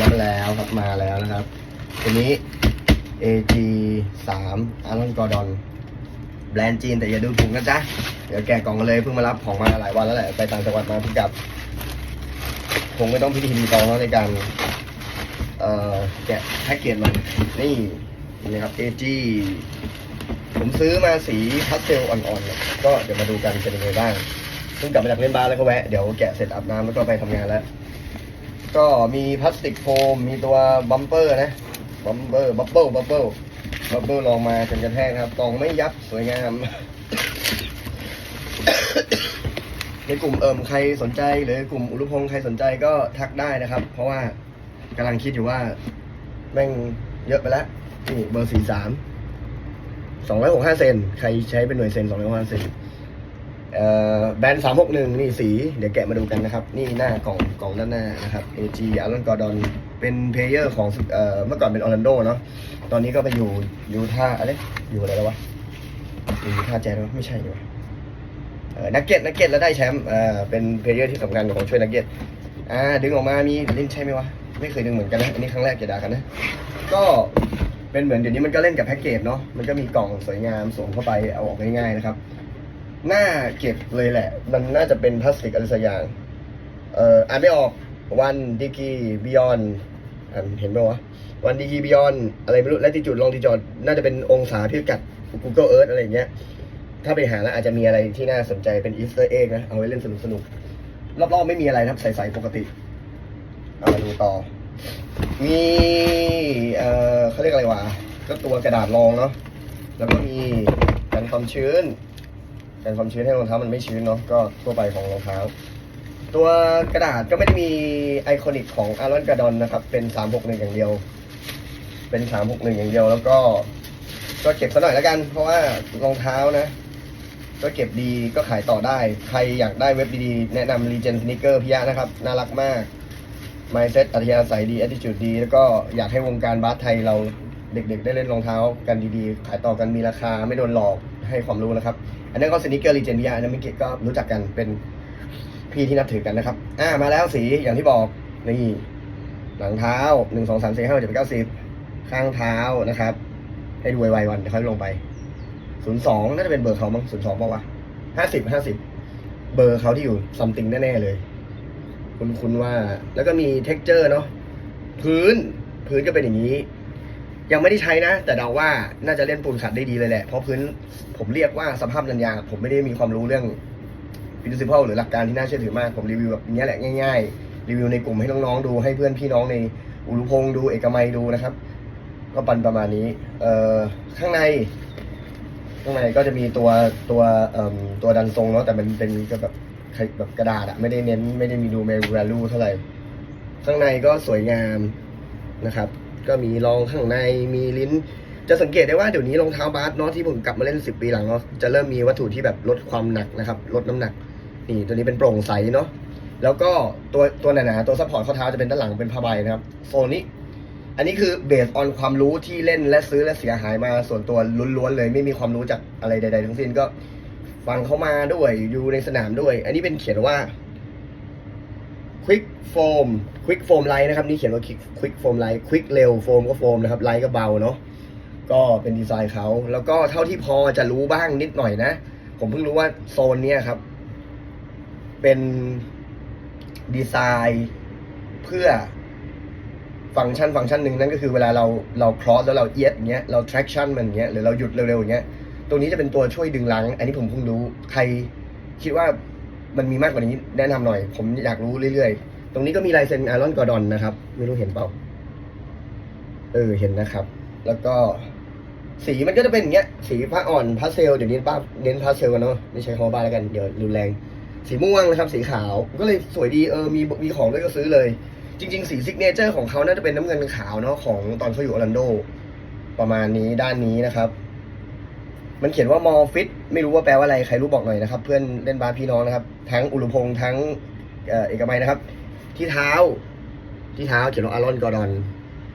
รับแล้วครับมาแล้วนะครับ ตัวนี้ AG 3 Aaron Gordon แบรนด์จีนแต่อย่าดูถูกนะจ๊ะ เดี๋ยวแกะกล่องกันเลยเพิ่งมารับของมาหลายวันแล้วแหละ ไปต่างจังหวัดมาเพิ่งกลับ คงไม่ต้องพิธีรีตองแล้วในการ เอ่อแกะแพ็กเกจมันนี่นี่นะครับ AG ผมซื้อมาสีพาสเทลอ่อนๆ ก็เดี๋ยวมาดูกันเป็นยังไงบ้างเพิ่งกลับมาจากเล่นบาสแล้วก็แวะ เดี๋ยวแกะเสร็จอาบน้ำแล้วก็ไปทำงานแล้ว ก็มีพลาสติกโฟม มีตัวบัมเปอร์นะ บัมเปอร์ บับเบิลบับเบิลบับเบิลลองมาจนกระแทกนะครับกล่องไม่ยับสวยงาม ในกลุ่มเอิมใครสนใจ หรือกลุ่มอุรุพงศ์ใครสนใจก็ทักได้นะครับ เพราะว่ากำลังคิดอยู่ว่า แม่งเยอะไปแล้วนี่เบอร์สี่สามสองร้อยหกห้าเซน ใครใช้เป็นหน่วยเซนสองร้อยหกห้าเซน แบรนด์สามหกหนึ่งนี่สี เดี๋ยวแกะมาดูกันนะครับ นี่หน้ากล่องกล่องด้านหน้านะครับ AG อ l รอนกอร์ดอนเป็นเพลเยอร์ของเอ่อเมื่อก่อนเป็นออร์แลนโดเนาะตอนนี้ก็ไปอยู่อยู่ท่าอะไรอยู่อะไรแล้ววะอยู่ท่าแจ๊สวะไม่ใช่ดีวะเอ่นักเก็ตนักเก็ตแล้วได้แชมป์เออเป็นเพลเยอร์ที่สำคัญของช่วยนักเก็ตอ่าดึงออกมามีลิ้นใช่ไหมวะ ไม่เคยดึงเหมือนกันนะอันนี้ครั้งแรกอย่าด่ากันนะ ก็เป็นเหมือนเดี๋ยวนี้มันก็เล่นกับแพ็กเกจเนาะมันก็มีกล่องสวยงามสวมเข้าไปเอาออกง่ายๆนะครับ น่าเก็บเลยแหละ มันน่าจะเป็นพลาสติกอะไรสักอย่าง เอ่ออ่านไม่ออกวันดิกีบิยอนอ่านเห็นไหมวะวันดิกีบิยอนอะไรไม่รู้และที่จุดลองที่จอด น่าจะเป็นองศาพิกัด Google Earth อะไรอย่างเงี้ย ถ้าไปหาแล้วอาจจะมีอะไรที่น่าสนใจเป็นอีสเตอร์เอ็กนะ เอาไว้เล่นสนุกสนุกๆรอบๆไม่มีอะไรครับใสๆปกติเอามาดูต่อ มีเอ่อเขาเรียกอะไรวะก็ตัวกระดาษรองเนาะแล้วก็มีกันความชื้น กันความชื้นให้รองเท้ามันไม่ชื้นเนาะก็ทั่วไปของรองเท้า ตัวกระดาษก็ไม่ได้มีไอคอนิกของอารอนกาดอนนะครับ เป็น 361 อย่างเดียว เป็น 361 อย่างเดียวแล้วก็ ก็เก็บซะหน่อยแล้วกัน เพราะว่ารองเท้านะ ก็เก็บดีก็ขายต่อได้ ใครอยากได้เว็บดีๆแนะนำ Regen Sneaker พิยะนะครับ น่ารักมาก mindset อัธยาศัยดี attitude ดี แล้วก็อยากให้วงการบาสไทยเราเด็กๆ ได้เล่นรองเท้ากันดีๆ ขายต่อกันมีราคาไม่โดนหลอกให้ความรู้นะครับ อันนั้นก็สนิเกอร์ลีเจนวิยาอันนั้นไม่เก็ก็รู้จักกันเป็นพี่ที่นับถือกันนะครับ อ่ามาแล้วสีอย่างที่บอกนี่หลังเท้าหนึ่งสองสามสี่ห้าเจ็ดแปดเก้าสิบข้างเท้านะครับ ให้ดูไวๆวันค่อยลงไปศูนย์สองน่าจะเป็นเบอร์เขามั้งศูนย์สองป่าวะห้าสิบห้าสิบเบอร์เขาที่อยู่ซัมติงแน่ๆเลย คุณคุณว่า แล้วก็มีเท็กเจอร์เนาะพื้น พื้นก็เป็นอย่างนี้ ยังไม่ได้ใช้นะ แต่เดาว่าน่าจะเล่นปูนขัดได้ดีเลยแหละเพราะพื้นผมเรียกว่าสภาพนันยางผมไม่ได้มีความรู้เรื่อง principle หรือหลักการที่น่าเชื่อถือมากผมรีวิวแบบนี้แหละง่ายๆ รีวิวในกลุ่มให้น้องๆดูให้เพื่อนพี่น้องในอุรุพงศ์ดูเอกมัยดูนะครับ ก็ปันประมาณนี้เอ่อข้างใน ข้างในก็จะมีตัวตัวเอ่มตัวดันทรงเนาะแต่มันเป็นก็แบบแบบกระดาษอะไม่ได้เน้นไม่ได้มีดูเมล value เท่าไหร่ข้างในก็สวยงามนะครับ ก็มีรองข้างในมีลิ้น จะสังเกตได้ว่าเดี๋ยวนี้รองเท้าบาสเนาะที่ผมกลับมาเล่น 10 ปีหลังเนาะจะเริ่มมีวัตถุที่แบบลดความหนักนะครับลดน้ำหนักนี่ตัวนี้เป็นโปร่งใสเนาะแล้วก็ตัวตัวหนาๆตัวซัพพอร์ตข้อเท้าจะเป็นด้านหลังเป็นผ้าใบนะครับโซนนี้อันนี้คือเบสออนความรู้ที่เล่นและซื้อและเสียหายมาส่วนตัวล้วนๆเลย ไม่มีความรู้จากอะไรใด ๆ ทั้งสิ้นก็ฟังเขามาด้วยอยู่ในสนามด้วย อันนี้เป็นเขียนว่า Quick Foam Quick Foam Light นะครับนี่เขียนว่า Quick Quick Foam Light Quick เร็วโฟมก็โฟมนะครับไลท์ก็เบาเนาะก็เป็นดีไซน์เขาแล้วก็เท่าที่พอจะรู้บ้างนิดหน่อยนะ ผมเพิ่งรู้ว่าโซนเนี้ยครับ เป็นดีไซน์เพื่อฟังก์ชันฟังก์ชันหนึ่งนั่นก็คือเวลาเราเรา cross แล้วเราเอียดอย่างเงี้ยเรา traction มันอย่างเงี้ยหรือเราหยุดเร็วๆอย่างเงี้ยตรงนี้จะเป็นตัวช่วยดึงหลัง อันนี้ผมเพิ่งรู้ใครคิดว่า มันมีมากกว่านี้แนะนำหน่อย ผมอยากรู้เรื่อยๆ ตรงนี้ก็มีลายเซ็นอารอนกอร์ดอนนะครับ ไม่รู้เห็นเปล่า เออเห็นนะครับ แล้วก็สีมันก็จะเป็นอย่างเงี้ย สีผ้าอ่อนพาสเซลเดี๋ยวนี้ป้าเน้นพาสเซลกันเนาะไม่ใช้คำว่าบ้าแล้วกันเดี๋ยวรุนแรง สีม่วงนะครับ สีขาวก็เลยสวยดีเออมีมีของด้วยก็ซื้อเลย จริง ๆ สีซิกเนเจอร์ของเขาน่าจะเป็นน้ำเงินขาวเนาะของตอนเขาอยู่ออร์แลนโด ประมาณนี้ด้านนี้นะครับ มันเขียนว่ามอฟิตไม่รู้ว่าแปลว่าอะไรใครรู้บอกหน่อยนะครับ เพื่อนเล่นบาสพี่น้องนะครับ ทั้งอุรุพงษ์ทั้งเอกมัยนะครับ ที่เท้า ที่เท้าเขียนว่าอารอนกอร์ดอน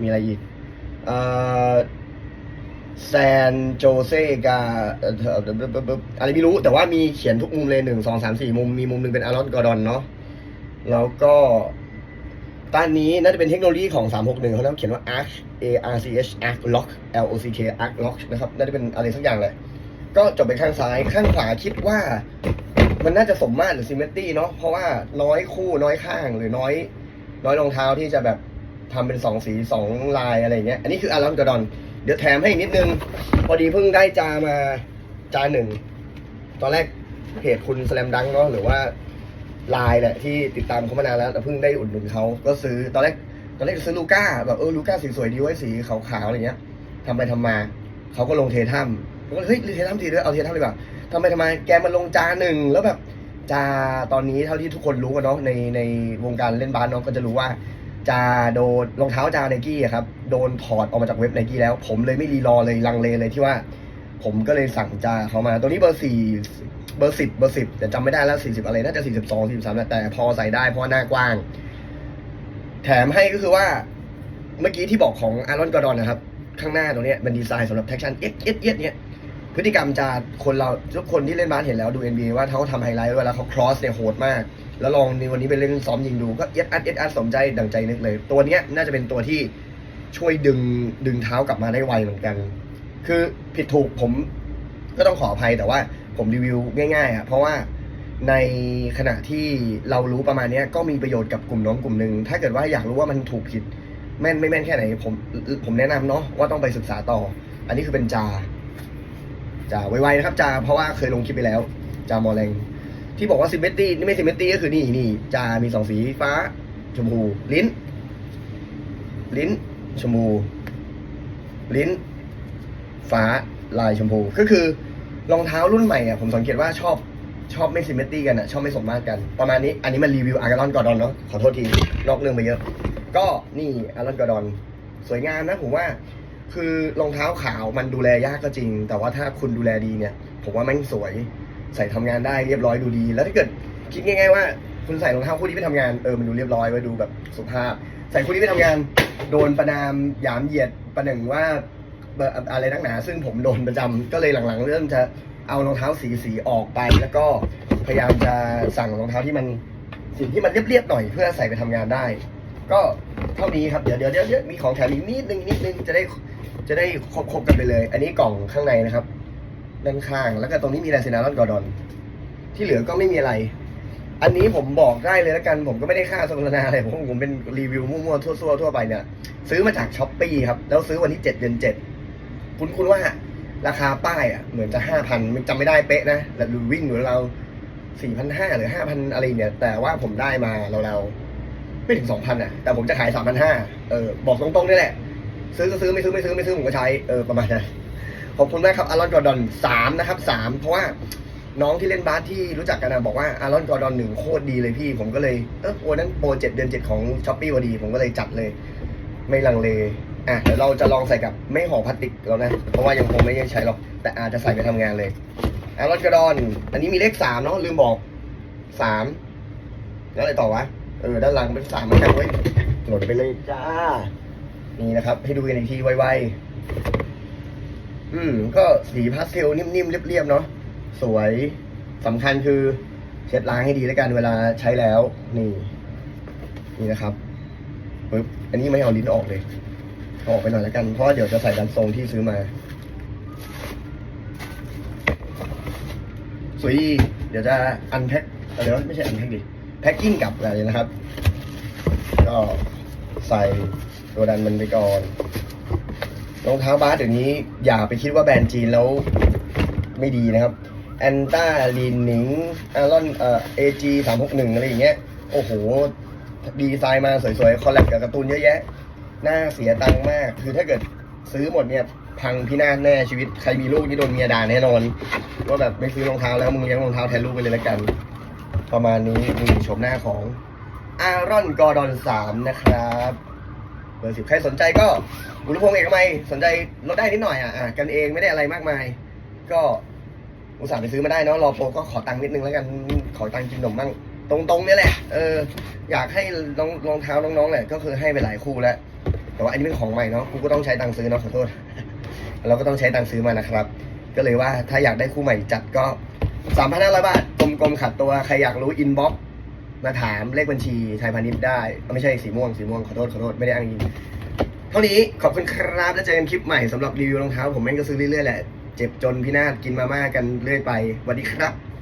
มีอะไรอีกเออแซนโจเซกาอะไรไม่รู้แต่ว่ามีเขียนทุกมุมเลยหนึ่งสองสามสี่มุม มีมุมหนึ่งเป็นอารอนกอร์ดอนเนาะแล้วก็ตอนนี้น่าจะเป็นเทคโนโลยีของ 361 เขาต้องเขียนว่า arch a r c h arc lock l o c k arc lock นะครับ น่าจะเป็นอะไรสักอย่างเลย ก็จบไปข้างซ้ายข้างขวาคิดว่า มันน่าจะสมมาตรหรือซิมเมตรีเนาะเพราะว่าน้อยคู่น้อยข้างหรือน้อย น้อยรองเท้าที่จะแบบทำเป็นสองสีสองลายอะไรเงี้ย อันนี้คืออารอนกระดอน เดี๋ยวแถมให้อีกนิดนึง พอดีเพิ่งได้จามาจาหนึ่ง ตอนแรกเพจคุณสลมดังเนาะหรือว่าไลน์แหละที่ติดตามเขามานานแล้วแต่เพิ่งได้อุดหนุนเขาก็ซื้อตอนแรกตอนแรกซื้อลูก้าแบบเออลูก้าสีสวยดีไว้สีขาวๆอะไรเงี้ยทำไปทำมาเขาก็ลงเทถ้ำ ผมก็เลยเฮ้ยเทถ้ำทีด้วยเอาเทถ้ำดีกว่าทำไปทำไมแกมันลงจาหนึ่งแล้วแบบจาตอนนี้เท่าที่ทุกคนรู้กันเนาะในในวงการเล่นบาสเนาะก็จะรู้ว่าจาโดนรองเท้าจาไนกี้ครับโดนถอดออกมาจากเว็บไนกี้แล้ว ผมเลยไม่รีรอเลยลังเลเลยที่ว่า ผมก็เลยสั่งจาเขามา ตัวนี้เบอร์สี่เบอร์สิบเบอร์สิบแต่จำไม่ได้แล้วสี่สิบอะไรน่าจะสี่สิบสองสี่สิบสามแต่พอใส่ได้เพราะหน้ากว้าง แถมให้ก็คือว่าเมื่อกี้ที่บอกของอารอนกอร์ดอนนะครับ ข้างหน้าตรงเนี้ยมันดีไซน์สำหรับแท็กชั่นเอ็ดเอ็ดเอ็ดเนี่ย พฤติกรรมจะคนเราทุกคนที่เล่นบาสเห็นแล้วดู NBA ว่าเขาทำไฮไลท์เวลาเขา cross เนี่ยโหดมาก แล้วลองในวันนี้ไปเล่นซ้อมยิงดูก็เอ็ดอัดเอ็ดอัดสมใจดังใจนึกเลย ตัวเนี้ยน่าจะเป็นตัวที่ช่วยดึงดึงเท้ากลับมาได้ไวเหมือนกัน คือผิดถูกผมก็ต้องขออภัยแต่ว่าผมรีวิวง่ายๆอะเพราะว่าในขณะที่เรารู้ประมาณนี้ก็มีประโยชน์กับกลุ่มน้องกลุ่มหนึ่งถ้าเกิดว่าอยากรู้ว่ามันถูกผิดแม่นไม่แม่นแค่ไหนผมผมแนะนำเนาะว่าต้องไปศึกษาต่อ อันนี้คือเป็นจา จาไวๆนะครับจาเพราะว่าเคยลงคลิปไปแล้วจามอแรงที่บอกว่าซิมเมตรีนี่ไม่ซิมเมตรีก็คือนี่นี่จามีสองสีฟ้า ชมพู ลิ้น ลิ้น ชมพู ลิ้น ฟ้าลายชมพู ก็คือรองเท้ารุ่นใหม่อะผมสังเกตว่าชอบชอบไม่ซิมเมตรีกันอะชอบไม่สมมาตรกัน ประมาณนี้อันนี้มันรีวิวอาร์กอนกอร์ดอนเนาะขอโทษทีนอกเรื่องไปเยอะ ก็นี่อาร์กอร์ดอนสวยงามนะผมว่า คือรองเท้าขาวมันดูแลยากก็จริง แต่ว่าถ้าคุณดูแลดีเนี่ย ผมว่าแม่งสวย ใส่ทำงานได้เรียบร้อยดูดี แล้วถ้าเกิดคิดง่าย ๆ ว่าคุณใส่รองเท้าคู่นี้ไปทำงานเออมันดูเรียบร้อยไว้ดูแบบสุภาพ ใส่คู่นี้ไปทำงาน โดนประนามหยามเหยียดประหนึ่งว่าอร์อะไรนักหนา ซึ่งผมโดนประจำก็เลยหลังๆ เริ่มจะเอารองเท้าสีสีๆออกไป แล้วก็พยายามจะสั่งรองเท้าที่มันสีที่มันเรียบๆหน่อยเพื่อใส่ไปทำงานได้ ก็เท่านี้ครับเดี๋ยวเดี๋ยวเดี๋ยวเดี๋ยวมีของแถมอีกนิดนึงนิดนึงจะได้ จะได้ครบครบกันไปเลย อันนี้กล่องข้างในนะครับด้านข้างแล้วก็ตรงนี้มีลายเซนารอนกอร์ดอน ที่เหลือก็ไม่มีอะไร อันนี้ผมบอกได้เลยแล้วกัน ผมก็ไม่ได้ค่าโฆษณาอะไรผมผมเป็นรีวิวมั่วๆทั่วๆทั่วไปเนี่ย ซื้อมาจากช้อปปี้ครับ แล้วซื้อวันที่เจ็ดเดือนเจ็ดคุณคุณว่าราคาป้ายอะเหมือนจะห้าพันจำไม่ได้เป๊ะนะแต่ดูวิ่งอยู่เราสี่พันห้าหรือห้าพันอะไรเนี่ย แต่ว่าผมได้มาเราเราๆไม่ถึงสองพันอะ แต่ผมจะขายสามพันห้าเออบอกตรงๆนี่แหละ ซื้อก็ซื้อไม่ซื้อไม่ซื้อไม่ซื้อผมก็ใช้เออประมาณนั้นขอบคุณมากครับอารอนกอร์ดอนสามนะครับสามเพราะว่าน้องที่เล่นบาสที่รู้จักกันนะบอกว่าอารอนกอร์ดอนหนึ่งโคตรดีเลยพี่ ผมก็เลยเออวันนั้นโปรเจ็ดเดือนเจ็ดของช้อปปี้พอดี ผมก็เลยจัดเลย ไม่ลังเลอะเดี๋ยวเราจะลองใส่กับไม่ห่อพลาสติกแล้วนะ เพราะว่ายังคงไม่ได้ใช้หรอก แต่อาจจะใส่ไปทำงานเลยอารอนกอร์ดอน อันนี้มีเลขสามเนาะลืมบอกสามแล้วอะไรต่อวะเออด้านหลังเป็นสามเหมือนกันเว้ยโหลดไปเลยจ้า นี่นะครับ ให้ดูกันอีกทีไวๆอืม ก็สีพาสเทลนิ่มๆเรียบๆเนาะสวยสำคัญคือเช็ดล้างให้ดีแล้วกันเวลาใช้แล้ว นี่ นี่นะครับปึ๊บอันนี้ไม่เอาลิ้นออกเลยเอาออกไปหน่อยแล้วกัน เพราะเดี๋ยวจะใส่ดันทรงที่ซื้อมา สวยดีเดี๋ยวจะอันแพ็คเดี๋ยวไม่ใช่อันแพ็คดิแพ็คกิ้งกลับอะไรนะครับ ก็ใส่ ตัวดันมันไปก่อนรองเท้าบาสเดี๋ยวนี้อย่าไปคิดว่าแบรนด์จีนแล้วไม่ดีนะครับแอนต้าลีนหนิงอารอนเอ่อเอจีสามหกหนึ่งอะไรอย่างเงี้ยโอ้โห ดีไซน์มาสวยๆ คอลแลบกับการ์ตูนเยอะแยะ น่าเสียตังค์มาก คือถ้าเกิดซื้อหมดเนี่ย พังพินาศแน่ชีวิต ใครมีลูกนี่โดนเมียด่าแน่นอน ว่าแบบไม่ซื้อรองเท้าแล้วมึงเลี้ยงรองเท้าแทนลูกไปเลยละกัน ประมาณนี้นี่ชมหน้าของอารอนกอร์ดอนสามนะครับ บอร์สิบใครสนใจก็บุรุพงษ์เอกมัยสนใจลดได้นิดหน่อยอะอะกันเองไม่ได้อะไรมากมาย ก็อุตส่าห์ไปซื้อมาได้เนาะรอโปรก็ขอตังค์นิดนึงแล้วกันขอตังค์กินนมบ้างตรงๆเนี่ยแหละเอออยากให้รองรองเท้าน้องๆแหละก็คือให้ไปหลายคู่แล้วแต่ว่าอันนี้เป็นของใหม่เนาะกูก็ต้องใช้ตังค์ซื้อเนาะขอโทษเราก็ต้องใช้ตังค์ซื้อมานะครับ ก็เลยว่าถ้าอยากได้คู่ใหม่จัดก็สามพันห้าร้อยบาทกลมๆขัดตัวใครอยากรู้อินบ็อก มาถามเลขบัญชีไทยพาณิชย์ได้ไม่ใช่สีม่วงสีม่วงขอโทษขอโทษไม่ได้อ้างอิงเท่านี้ขอบคุณครับแล้วเจอกันคลิปใหม่สำหรับรีวิวรองเท้าผมแม่งก็ซื้อเรื่อยๆแหละเจ็บจนพี่นาดกินมาม่ากันเรื่อยไปสวัสดีครับ